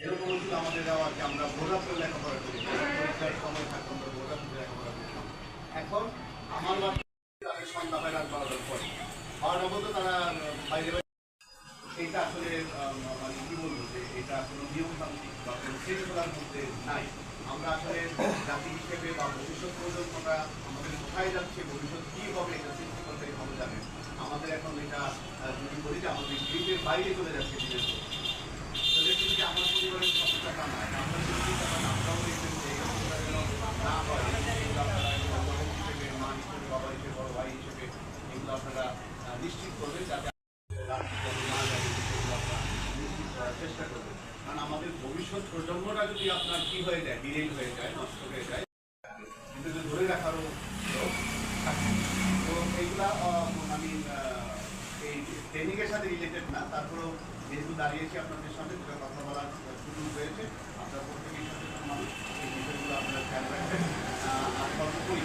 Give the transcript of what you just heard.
মানে নাই। আমরা আসলে জাতি হিসেবে বা ভবিষ্যৎ প্রজন্মটা আমাদের কোথায় যাচ্ছে, ভবিষ্যৎ কি হবে, এটা চিন্তা করতে হবে জানেন আমাদের এখন এটা যদি বলি যে আমাদের গ্রিপের বাইরে চলে যাচ্ছে নিশ্চিত করবে যাতে চেষ্টা করবে কারণ আমাদের ভবিষ্যৎ প্রজন্মরা যদি আপনার কি হয়ে যায় ডিরেল হয়ে যায়, নষ্ট হয়ে যায়, কিন্তু ধরে রাখারও তো এইগুলা আমি এই ট্রেনিংয়ের সাথে রিলেটেড না। তারপরেও যেহেতু দাঁড়িয়েছি আপনাদের সাথে দুটো কথা বলার সুযোগ হয়েছে, আপনার প্রত্যেকের সাথে মানুষ এই বিষয়গুলো আপনারা খেয়াল রাখবেন। আর সর্বোপরি